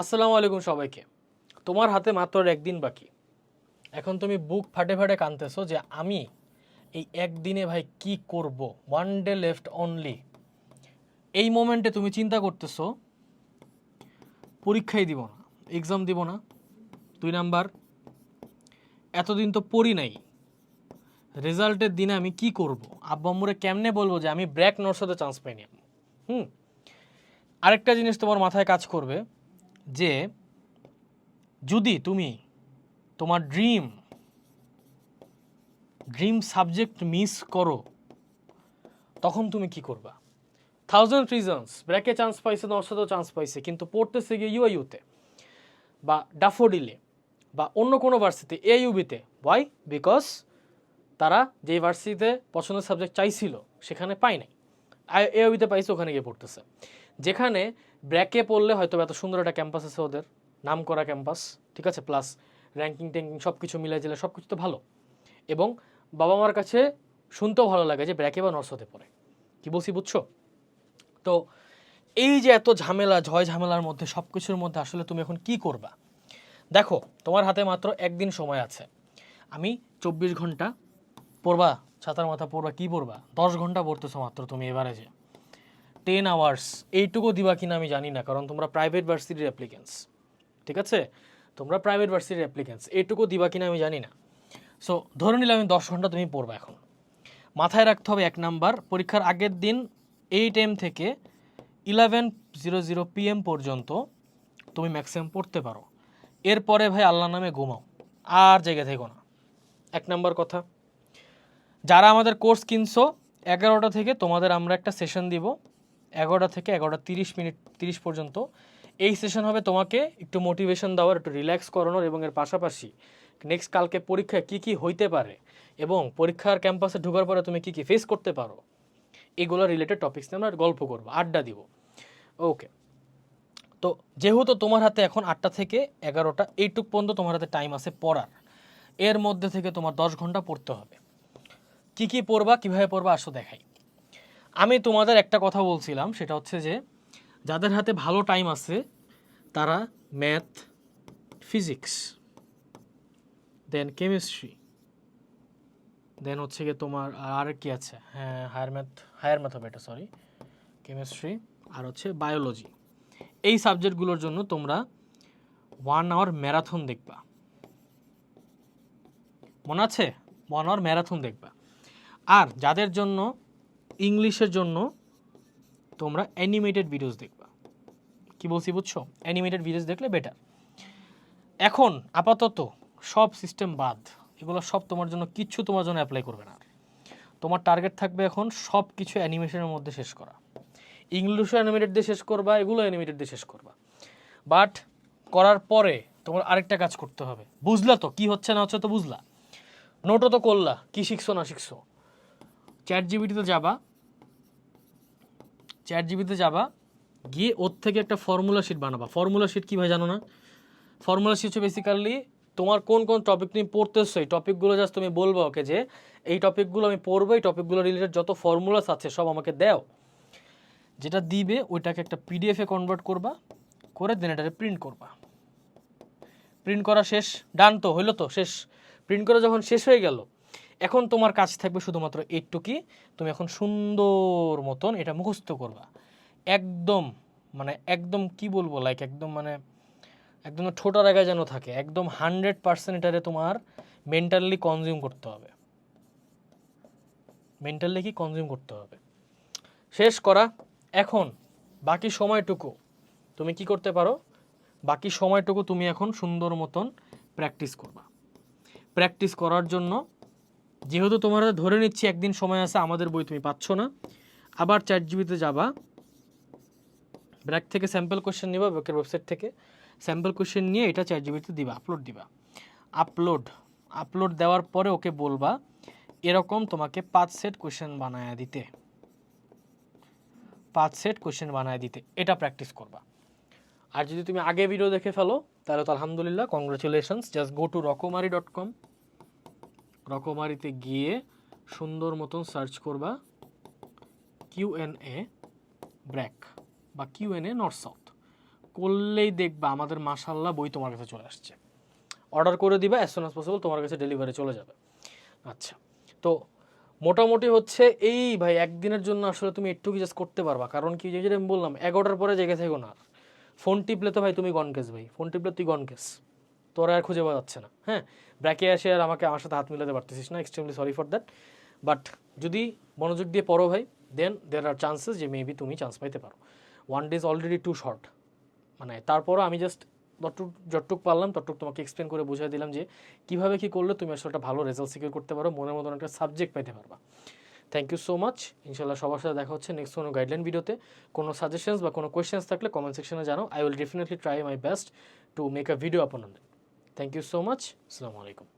আসসালামু আলাইকুম সবাইকে। তোমার হাতে মাত্র একদিন বাকি। এখন তুমি বুক ফাটে ফাটে কানতেছো যে আমি এই একদিনে ভাই কি করব? ওয়ান ডে লেফট অনলি এই মোমেন্টে তুমি চিন্তা করতেছো, পরীক্ষাই দিব না এক্সাম দিব না। দুই নাম্বার, এতদিন তো পড়ি নাই। রেজাল্টের দিনে আমি কি করব? আব্বা কেমনে বলব যে আমি ব্র্যাক নোটসতে চান্স পাইনি। হুম? আরেকটা জিনিস তোমার মাথায় কাজ করবে যে যদি তুমি তোমার ড্রিম ড্রিম সাবজেক্ট মিস করো, তখন তুমি কি করবা? থাউজেন্ড রিজনস ব্র্যাকে চান্স পাইছে নর্সাতেও চান্স পাইছে, কিন্তু পড়তেছে গিয়ে ইউআইউতে বা ডাফোডিলে বা অন্য কোনো ভার্সিতে এইউবিতে ওয়াই বিকজ তারা যেই ভার্সিটিতে পছন্দের সাবজেক্ট চাইছিল, সেখানে পায় নাই। এওবিতে পাইছে, ওখানে গিয়ে পড়তেছে। যেখানে ব্র্যাকে পড়লে হয়তো এত সুন্দর একটা ক্যাম্পাস আছে ওদের নাম করা ক্যাম্পাস, ঠিক আছে? প্লাস র্যাঙ্কিং ট্যাঙ্কিং সব কিছু মিলাই জেলে সব কিছু তো ভালো। এবং বাবা মার কাছে শুনতেও ভালো লাগে যে ব্র্যাকে বা নর্স হতে পড়ে। কি বলছি বুঝছ? তো এই যে এত ঝামেলা, ঝয় ঝামেলার মধ্যে সব কিছুর মধ্যে আসলে তুমি এখন কি করবা? দেখো, তোমার হাতে মাত্র একদিন সময় আছে। আমি চব্বিশ ঘণ্টা পড়বা, ছাতার মাথা পড়বা, কি পড়বা? দশ ঘণ্টা পড়তেছো মাত্র তুমি এবারে যে টেন আওয়ার্স এইটুকু দিবা কিনা আমি জানি না, কারণ তোমরা প্রাইভেট ভার্সিটির অ্যাপ্লিকেন্টস ঠিক আছে? তোমরা প্রাইভেট ভার্সিটির অ্যাপ্লিকেন্টস এইটুকু দিবা কিনা আমি জানি না। সো ধরে নিলাম আমি দশ ঘণ্টা তুমি পড়বা এখন। মাথায় রাখতে হবে এক নাম্বার, পরীক্ষার আগের দিন এইট এম থেকে ইলেভেন জিরো জিরো পিএম পর্যন্ত তুমি ম্যাক্সিমাম পড়তে পারো। এরপরে ভাই আল্লাহ নামে ঘুমাও, আর জায়গা থেকো না। এক নাম্বার কথা, যারা আমাদের কোর্স কিনছো, এগারোটা থেকে তোমাদের আমরা একটা সেশন দিব। এগারোটা থেকে এগারোটা তিরিশ মিনিট, তিরিশ পর্যন্ত। এই সেশন হবে তোমাকে একটু মোটিভেশন দেওয়ার, একটু রিল্যাক্স করানোর এবং এর পাশাপাশি নেক্সট কালকে পরীক্ষায় কী কী হইতে পারে এবং পরীক্ষার ক্যাম্পাসে ঢোকার পরে তুমি কী কী ফেস করতে পারো, এগুলো রিলেটেড টপিক্স নিয়ে আমরা গল্প করব, আড্ডা দিব। ওকে তো যেহেতু তোমার হাতে এখন আটটা থেকে এগারোটা, এইটুক পর্যন্ত তোমার হাতে টাইম আছে পড়ার। এর মধ্যে থেকে তোমার দশ ঘণ্টা পড়তে হবে। কি কি পড়বা, কীভাবে পড়বা, আসো দেখাই। আমি তোমাদের একটা কথা বলছিলাম, সেটা হচ্ছে যে যাদের হাতে ভালো টাইম আছে, তারা math physics then chemistry then হচ্ছে গিয়ে তোমার, আর কি আছে? হ্যাঁ হায়ার ম্যাথ হায়ার ম্যাথ হবে এটা সরি কেমিস্ট্রি আর হচ্ছে বায়োলজি এই সাবজেক্টগুলোর জন্য তোমরা ওয়ান আওয়ার ম্যারাথন দেখবা। মনে আছে? ওয়ান আওয়ার ম্যারাথন দেখবা। আর যাদের জন্য ইংলিশের জন্য তোমরা অ্যানিমেটেড ভিডিওস দেখবা। কি বলছি বুঝছ? অ্যানিমেটেড ভিডিওস দেখলে বেটার এখন আপাতত সব সিস্টেম বাদ। এগুলো সব তোমার জন্য, কিচ্ছু তোমার জন্য অ্যাপ্লাই করবে না। তোমার টার্গেট থাকবে এখন সব কিছু অ্যানিমেশনের মধ্যে শেষ করা। ইংলিশও অ্যানিমেটেড দিয়ে শেষ করবা, এগুলো অ্যানিমেটেড দিয়ে শেষ করবা। বাট করার পরে তোমার আরেকটা কাজ করতে হবে। বুঝলা তো, কি হচ্ছে না হচ্ছে তো বুঝলা? নোটও তো করলা, কি শিখছো না শিখছো। চ্যাট জিবিটিতে যাবা। চ্যাট জিবিতে যাবা। গিয়ে ওর থেকে একটা ফর্মুলা শিট বানাবা। ফর্মুলা শিট কী ভাই জানো না? ফর্মুলা শিট হচ্ছে বেসিক্যালি তোমার কোন কোন টপিক তুমি পড়তেছো, এই টপিকগুলো জাস্ট তুমি বলব ওকে যে এই টপিকগুলো আমি পড়ব, এই টপিকগুলো রিলেটেড যত ফর্মুলাস আছে সব আমাকে দাও। যেটা দিবে ওইটাকে একটা পিডিএফে কনভার্ট করবা, করে দেন এটাকে প্রিন্ট করবা। প্রিন্ট করা শেষ। ডান তো, হইল তো, শেষ। প্রিন্ট করা যখন শেষ হয়ে গেল এখন তোমার কাজ থাকবে শুধুমাত্র এইটুকি। তুমি এখন সুন্দর মতন এটা মুখস্থ করবা। একদম মানে একদম কি বলব লাইক একদম মানে একদম ঠোঁটার আগে যেন থাকে। একদম হান্ড্রেড পার্সেন্ট এটারে তোমার মেন্টালি কনজিউম করতে হবে। মেন্টালি কি কনজিউম করতে হবে। শেষ করা। এখন বাকি সময়টুকু তুমি কি করতে পারো? বাকি সময়টুকু তুমি এখন সুন্দর মতন প্র্যাকটিস করবা। প্র্যাকটিস করার জন্য যেহেতু তোমার ধরে নিচ্ছি একদিন সময় আছে, আমাদের বই তুমি পাচ্ছ না। আবার চ্যাট জিবিতে যাবা। ব্র্যাক থেকে স্যাম্পল কোশ্চেন নিবা, ব্র্যাকের ওয়েবসাইট থেকে। স্যাম্পল কোশ্চেন নিয়ে এটা চ্যাট জিবিতে দিবা, আপলোড দিবা। আপলোড আপলোড দেওয়ার পরে ওকে বলবা, এরকম তোমাকে পাঁচ সেট কোশ্চেন বানায় দিতে। পাঁচ সেট কোশ্চেন বানায় দিতে, এটা প্র্যাকটিস করবা। আর যদি তুমি আগে ভিডিও দেখে ফেলো, তাহলে তো আলহামদুলিল্লাহ congratulations just go to Rokomari dot com রকমারিতে গিয়ে সুন্দর মতন সার্চ করবা কিউ এন এ ব্র্যাক বা Q N A North South. করলেই দেখবা আমাদের মাসাল্লাহ বই তোমার কাছে চলে আসছে। অর্ডার করে দিবা অ্যাজ সুন অ্যাজ পসিবল তোমার কাছে ডেলিভারি চলে যাবে। আচ্ছা তো মোটামুটি হচ্ছে এই ভাই, একদিনের জন্য আসলে তুমি একটু কি জাস্ট করতে পারবা। কারণ কি যেটা আমি বললাম এগারোটার পরে জেগে থেকো না। ফোন টিপলে তো ভাই তুমি গনকেস ভাই, ফোন টিপলে তুই গনকেস তোরা আর খুঁজে পাওয়া যাচ্ছে না। হ্যাঁ ব্র্যাকে এসে আর আমাকে আমার সাথে হাত মিলাতে পারতেছিস না extremely sorry for that but যদি মনোযোগ দিয়ে পড়ো ভাই দেন দের আর চান্সেস যে মেবি তুমি চান্স পাইতে পারো। One day is already too short মানে তারপরও আমি জাস্ট যতটুক যতটুক পারলাম, ততটুক তোমাকে এক্সপ্লেন করে বুঝিয়ে দিলাম যে কীভাবে কী করলে তুমি আসলে একটা ভালো রেজাল্ট সিকিউর করতে পারো, মনের মতন একটা সাবজেক্ট পাইতে পারবা। থ্যাংক ইউ সো মাচ ইনশাল্লাহ সবার সাথে দেখা হচ্ছে নেক্সট কোনো গাইডলাইন ভিডিওতে কোনো সাজেশনস বা কোনো কোয়েশ্চেন্স থাকলে কমেন্ট সেকশনে জানাও। I will definitely try my best to make a video upon thank you so much আসসালামু আলাইকুম